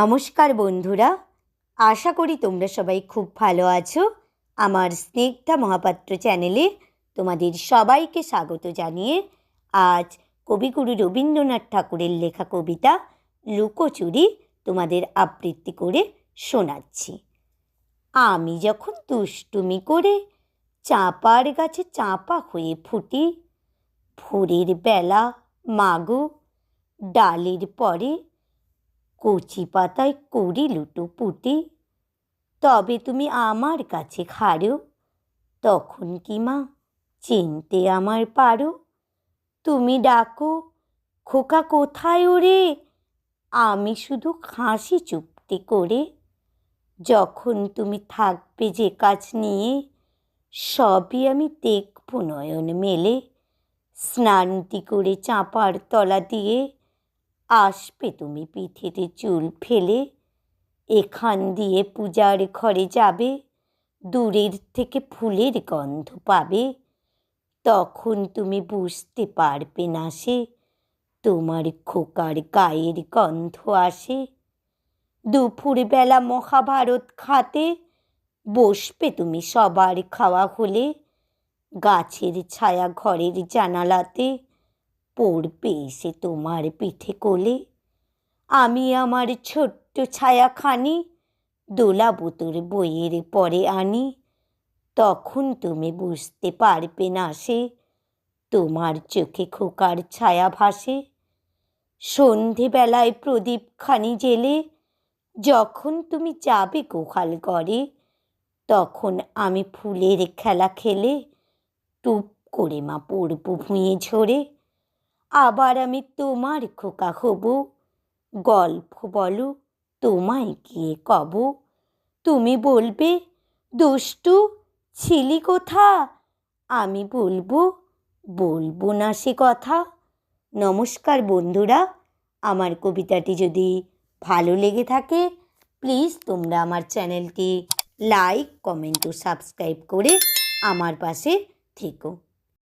নমস্কার বন্ধুরা, আশা করি তোমরা সবাই খুব ভালো আছো। আমার স্নেগ্ধা মহাপাত্র চ্যানেলে তোমাদের সবাইকে স্বাগত জানিয়ে আজ কবিগুরু রবীন্দ্রনাথ ঠাকুরের লেখা কবিতা লুকোচুরি তোমাদের আবৃত্তি করে শোনাচ্ছি। আমি যখন দুষ্টুমি করে চাঁপার গাছে চাঁপা হয়ে ফুটি, ভোরের বেলা মাগো ডালের পরে কচি পাতায় করি লুটোপুটি তবে তুমি আমার কাছে খাড়ো তখন কি মা, চিনতে আমার পারো। তুমি ডাকো, খোকা কোথায় ওরে? আমি শুধু হাসি চুপটি করে। যখন তুমি থাকবে যে কাজ নিয়ে, সবই আমি দেখব নয়ন মেলে। স্নানটি করে চাঁপার তলা দিয়ে আসবে তুমি পিঠেতে চুল ফেলে। এখান দিয়ে পূজার ঘরে যাবে, দূরের থেকে ফুলের গন্ধ পাবে। তখন তুমি বুঝতে পারবে না সে, তোমার খোকার গায়ের গন্ধ আসে। দুপুরবেলা মহাভারত খাতে বসবে তুমি সবার খাওয়া হলে, গাছের ছায়া ঘরের জানালাতে। পড়বে এসে তোমার পিঠে কোলে। আমি আমার ছোট্ট ছায়াখানি দোলাবো তোর বইয়ের পরে আনি। তখন তুমি বুঝতে পারবে না সে তোমার চোখে খোকার ছায়া ভাসে। সন্ধেবেলায় প্রদীপখানি জেলে যখন তুমি যাবে গোহাল ঘরে তখন আমি ফুলের খেলা খেলে টুপ করে মা পড়ব ভুঁয়ে ঝরে। আবার আমি তোমার খোকা হব। গল্প বলো, তোমায় গিয়ে কব। তুমি বলবে, দুষ্টু, ছিলি কোথা আমি বলব বলব না সে কথা। নমস্কার বন্ধুরা, আমার কবিতাটি যদি ভালো লেগে থাকে প্লিজ তোমরা আমার চ্যানেলটি লাইক কমেন্ট ও সাবস্ক্রাইব করে আমার পাশে থেকো।